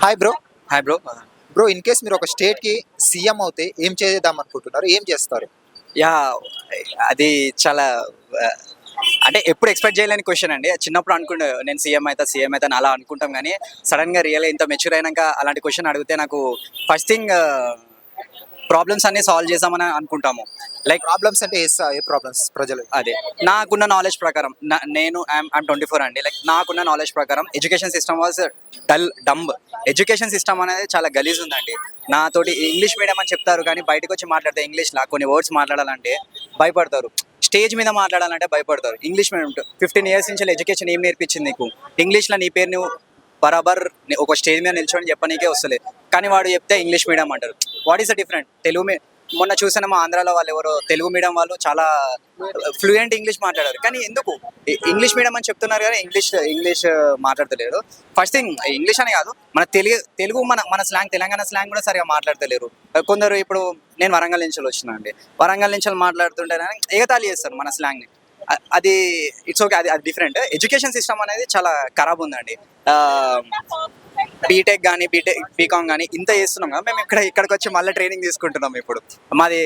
Hi bro hi bro bro in case మీరు ఒక స్టేట్కి సీఎం అవుతే ఏం చేద్దాం అనుకుంటున్నారు? ఏం చేస్తారు? యా అది చాలా అంటే ఎప్పుడు ఎక్స్పెక్ట్ చేయలేని క్వశ్చన్ అండి. చిన్నప్పుడు అనుకుంటే నేను సీఎం అయితే సీఎం అయితే అని అలా అనుకుంటాం కానీ సడన్గా రియల్ ఇంత మెచ్యూర్ అయినాక అలాంటి క్వశ్చన్ అడిగితే నాకు ఫస్ట్ థింగ్ ప్రాబ్లమ్స్ అన్ని సాల్వ్ చేద్దామని అనుకుంటాము. లైక్ ప్రాబ్లమ్స్ అంటే ఏ ఏ ప్రాబ్లమ్స్ ప్రజలు? అదే. నాకున్న నాలెడ్జ్ ప్రకారం నేను ఐఎమ్ ట్వంటీ ఫోర్ అండి. లైక్ నాకున్న నాలెడ్జ్ ప్రకారం education system was dull dumb education system అనేది చాలా గలీజ్ ఉందండి. నాతోటి ఇంగ్లీష్ మీడియం అని చెప్తారు కానీ బయటకు వచ్చి మాట్లాడితే ఇంగ్లీష్లా కొన్ని వర్డ్స్ మాట్లాడాలంటే భయపడతారు. స్టేజ్ మీద మాట్లాడాలంటే భయపడతారు. ఇంగ్లీష్ మీడియం ఫిఫ్టీన్ ఇయర్స్ నుంచి ఎడ్యుకేషన్ ఏం నేర్పించింది నీకు? ఇంగ్లీష్లో నీ పేరు నువ్వు బరాబర్ ఒక స్టేజ్ మీద నిల్చొని చెప్పనీకే వస్తలేదు కానీ వాడు చెప్తే ఇంగ్లీష్ మీడియం అంటారు. What is the different? Telugu మొన్న చూసిన మా ఆంధ్రాలో వాళ్ళు ఎవరో తెలుగు మీడియం వాళ్ళు చాలా ఫ్లూయెంట్ ఇంగ్లీష్ మాట్లాడారు. కానీ ఎందుకు? ఇంగ్లీష్ మీడియం అని చెప్తున్నారు కానీ ఇంగ్లీష్ ఇంగ్లీష్ మాట్లాడతలేరు. ఫస్ట్ థింగ్ ఇంగ్లీష్ అని కాదు మన తెలుగు తెలుగు మన మన స్లాంగ్ తెలంగాణ స్లాంగ్ కూడా సరిగా మాట్లాడతలేరు. కొందరు ఇప్పుడు నేను వరంగల్ నుంచి వచ్చిన అండి. వరంగల్ నుంచి మాట్లాడుతుంటే ఎగతాళి చేస్తారు మన స్లాంగ్ని అది ఇట్స్ ఓకే అది అది డిఫరెంట్. ఎడ్యుకేషన్ సిస్టమ్ అనేది చాలా ఖరాబ్ ఉందండి. బీటెక్ కానీ బీటెక్ బీకామ్ కానీ ఇంత చేస్తున్నాం కదా మేము ఇక్కడ ఇక్కడికి వచ్చి మళ్ళీ ట్రైనింగ్ తీసుకుంటున్నాం ఇప్పుడు. మాది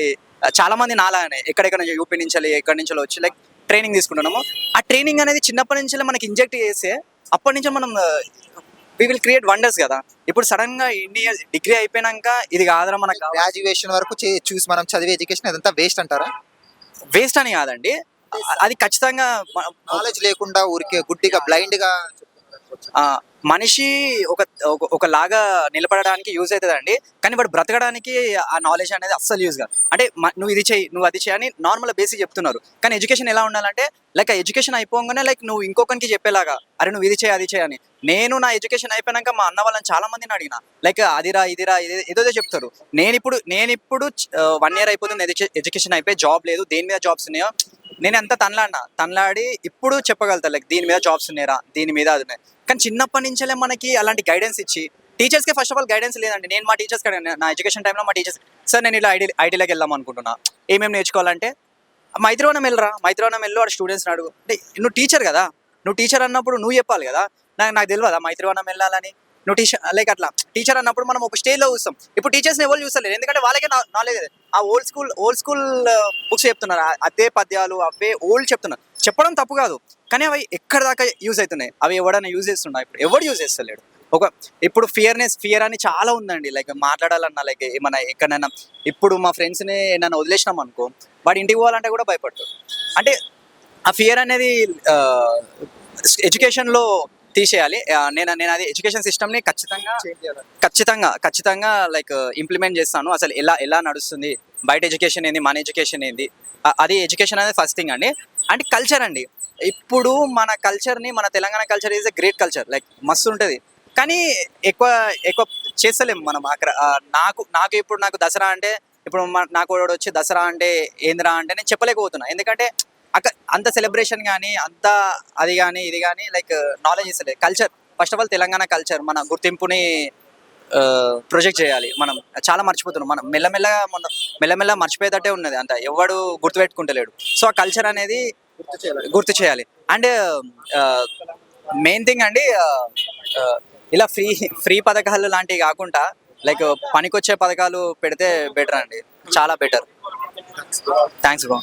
చాలా మంది నాలానే ఎక్కడెక్కడ యూపీ నుంచి ఎక్కడి నుంచి వచ్చి లైక్ ట్రైనింగ్ తీసుకుంటున్నాము. ఆ ట్రైనింగ్ అనేది చిన్నప్పటి నుంచి మనకి ఇంజెక్ట్ చేస్తే అప్పటి నుంచి మనం వి విల్ క్రియేట్ వండర్స్ కదా. ఇప్పుడు సడన్గా ఇన్ని ఇయర్స్ డిగ్రీ అయిపోయినాక ఇది కాదురా మనకు గ్రాడ్యుయేషన్ వరకు చూసి మనం చదివే ఎడ్యుకేషన్ అదంతా వేస్ట్ అంటారా? వేస్ట్ అని కాదండి. అది ఖచ్చితంగా నాలెడ్జ్ లేకుండా ఊరికే గుడ్డిగా బ్లైండ్గా మనిషి ఒక ఒక- ఒకలాగా నిలబడడానికి యూజ్ అవుతుందండి. కానీ వాడు బ్రతకడానికి ఆ నాలెడ్జ్ అనేది అస్సలు యూజ్ కాదు. అంటే నువ్వు ఇది చేయి నువ్వు అది చేయి అని నార్మల్ బేసిక్ చెప్తున్నారు. కానీ ఎడ్యుకేషన్ ఎలా ఉండాలంటే లైక్ ఎడ్యుకేషన్ అయిపోగానే లైక్ నువ్వు ఇంకొకరికి చెప్పేలాగా అరే నువ్వు ఇది చేయి అది చేయి అని. నేను నా ఎడ్యుకేషన్ అయిపోయాక మా అన్న వాళ్ళని చాలా మందిని అడిగిన లైక్ అదిరా ఇదిరా ఇది ఏదో చెప్తారు. నేను ఇప్పుడు నేను ఇప్పుడు వన్ ఇయర్ అయిపోతుంది ఎడ్యుకేషన్ అయిపోయి జాబ్ లేదు దేని మీద జాబ్స్ ఉన్నాయో నేను ఎంత తనలాడినా తనలాడి ఇప్పుడు చెప్పగలుగుతా. లైక్ దీని మీద జాబ్స్ ఉన్నాయరా దీని మీద అది ఉన్నాయి. కానీ చిన్నప్పటి నుంచే మనకి అలాంటి గైడెన్స్ ఇచ్చి టీచర్స్కి ఫస్ట్ ఆఫ్ ఆల్ గైడెన్స్ లేదండి. నేను మా టీచర్స్ నా ఎడ్యుకేషన్ టైంలో మా టీచర్స్ సార్ నేను ఇలా ఐటీ ఐటీలోకి వెళ్దాం అనుకుంటున్నా. ఏమేమి నేర్చుకోవాలంటే మైత్రివనం వెళ్ళరా? మైత్రివనం వెళ్ళు వాడు స్టూడెంట్స్ని అడుగు. అంటే నువ్వు టీచర్ కదా. నువ్వు టీచర్ అన్నప్పుడు నువ్వు చెప్పాలి కదా. నాకు నాకు తెలియదా మైత్రివనం వెళ్ళాలని? నువ్వు టీచర్ లైక్ అట్లా. టీచర్ అన్నప్పుడు మనం ఒక స్టేజ్లో చూస్తాం. ఇప్పుడు టీచర్స్ని ఎవరు చూస్తలేరు. ఎందుకంటే వాళ్ళకే నాలెడ్జ్ ఆ old school old school books చెప్తున్నారు. అదే పద్యాలు అవే ఓల్డ్ చెప్తున్నారు. చెప్పడం తప్పు కాదు. కానీ అవి ఎక్కడ దాకా యూజ్ అవుతున్నాయి? అవి ఎవడైనా యూజ్ చేస్తున్నా ఇప్పుడు ఎవడు యూజ్ చేస్తలేడు? ఒక ఇప్పుడు ఫియర్నెస్ ఫియర్ అని చాలా ఉందండి. లైక్ మాట్లాడాలన్నా లైక్ ఏమన్నా ఎక్కడైనా. ఇప్పుడు మా ఫ్రెండ్స్ని నన్ను వదిలేసినాం అనుకో వాడు ఇంటికి పోవాలంటే కూడా భయపడతాడు. అంటే ఆ ఫియర్ అనేది ఎడ్యుకేషన్లో తీసేయాలి. నేను నేను అది ఎడ్యుకేషన్ సిస్టమ్ని ఖచ్చితంగా ఖచ్చితంగా ఖచ్చితంగా లైక్ ఇంప్లిమెంట్ చేస్తాను. అసలు ఎలా ఎలా నడుస్తుంది? బయట ఎడ్యుకేషన్ ఏంది? మన ఎడ్యుకేషన్ ఏంది? అది ఎడ్యుకేషన్ అనేది ఫస్ట్ థింగ్ అండి. అండ్ కల్చర్ అండి. ఇప్పుడు మన కల్చర్ని మన Telangana culture is a great culture like మస్తు ఉంటుంది. కానీ ఎక్కువ ఎక్కువ చేస్తలేము మనం అక్కడ. నాకు నాకు ఇప్పుడు నాకు దసరా అంటే ఇప్పుడు నాకు వచ్చి దసరా అంటే ఏందిరా అంటే నేను చెప్పలేకపోతున్నా. ఎందుకంటే అక్క అంత సెలబ్రేషన్ కానీ అంత అది కానీ ఇది కానీ like knowledge ఇస్తలేదు. Culture first of all Telangana culture మన గుర్తింపుని ప్రొజెక్ట్ చేయాలి. మనం చాలా మర్చిపోతున్నాం. మనం మెల్లమెల్లగా మన మెల్లమెల్ల మర్చిపోయేటట్టే ఉన్నది అంత. ఎవడు గుర్తుపెట్టుకుంటలేడు. సో ఆ కల్చర్ అనేది గుర్తు చేయాలి. అండ్ మెయిన్ థింగ్ అండి ఇలా ఫ్రీ ఫ్రీ పథకాలు లాంటివి కాకుండా లైక్ పనికొచ్చే పథకాలు పెడితే బెటర్ అండి. చాలా బెటర్ థ్యాంక్స్ బ్రో